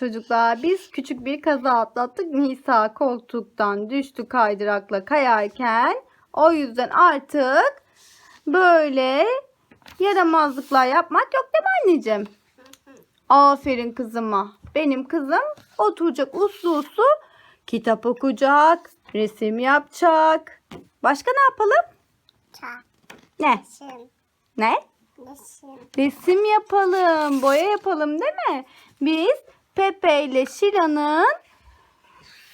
çocuklar biz küçük bir kaza atlattık. Nisa koltuktan düştü kaydırakla kayarken. O yüzden artık böyle yaramazlıklar yapmak yok değil mi anneciğim? Aferin kızıma. Benim kızım oturacak uslu uslu kitap okuyacak, resim yapacak. Başka ne yapalım? Ta. Ne? Resim. Ne? Resim. Resim yapalım, boya yapalım değil mi? Biz Pepe ile Şila'nın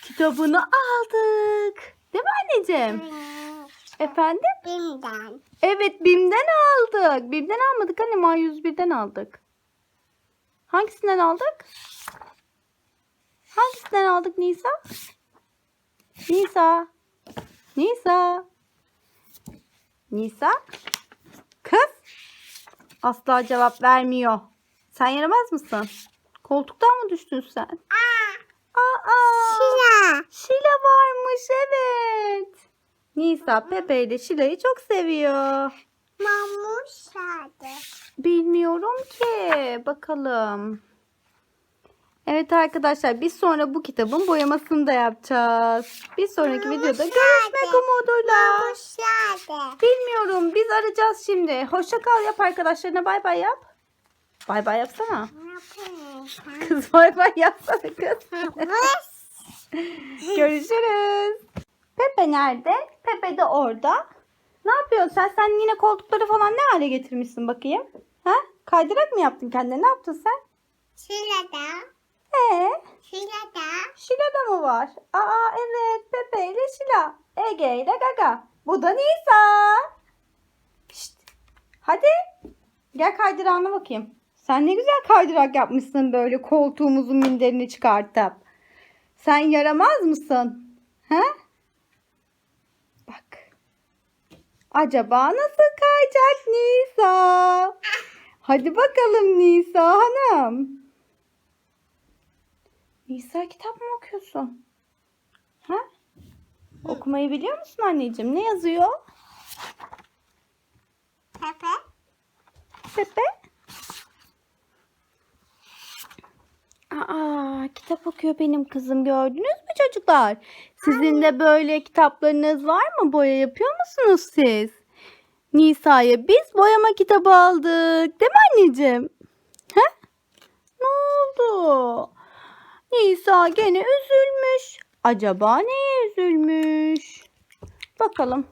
kitabını aldık. Değil mi anneciğim? Efendim? Bim'den. Evet BİM'den aldık. BİM'den almadık anne A101'den aldık. Hangisinden aldık? Hangisinden aldık Nisa? Nisa. Nisa. Nisa. Kız. Asla cevap vermiyor. Sen yaramaz mısın? Koltuktan mı düştün sen? Aa. Aa. Şila. Şila varmış evet. Nisa Pepe ile Şila'yı çok seviyor. Mamuş nerede? Bilmiyorum ki. Bakalım. Evet arkadaşlar biz sonra bu kitabın boyamasını da yapacağız. Bir sonraki Mamuş videoda nerede? görüşmek umuduyla. Mamuş nerede? Bilmiyorum biz arayacağız şimdi. Hoşça kal yap arkadaşlarına bay bay yap. Bay bay yapsana. Kız bay bay yapsana kız. Görüşürüz. Pepe nerede? Pepe de orada. Ne yapıyorsun sen? Sen yine koltukları falan ne hale getirmişsin bakayım? Ha? Kaydırak mı yaptın kendine? Ne yaptın sen? Şila'da. Ee, Şila'da. Şila'da mı var? Aa evet Pepe ile Şila. Ege ile Gaga. Bu da Nisa. Şşt. Hadi. Gel kaydırağına bakayım. Sen ne güzel kaydırak yapmışsın böyle koltuğumuzun minderini çıkartıp. Sen yaramaz mısın? He? Bak. Acaba nasıl kayacak Nisa? Hadi bakalım Nisa Hanım. Nisa kitap mı okuyorsun? Ha? Okumayı biliyor musun anneciğim? Ne yazıyor? Pepe. Pepe. Aa, kitap okuyor benim kızım gördünüz mü çocuklar? Sizin de böyle kitaplarınız var mı? Boya yapıyor musunuz siz? Nisa'ya biz boyama kitabı aldık. Değil mi anneciğim? He? Ne oldu? Nisa gene üzülmüş. Acaba neye üzülmüş? Bakalım.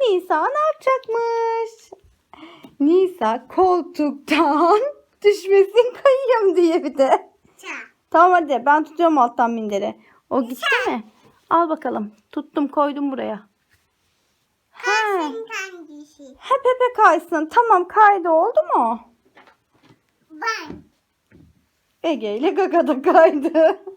Nisa ne yapacakmış? Nisa koltuktan düşmesin kayayım diye bir de. Tamam hadi ben tutuyorum alttan minderi. O gitti mi? Al bakalım. Tuttum koydum buraya. Ha, Kalsın kendisi. ha Pepe kaysın. Tamam kaydı oldu mu? Ben. Ege ile Gaga da kaydı.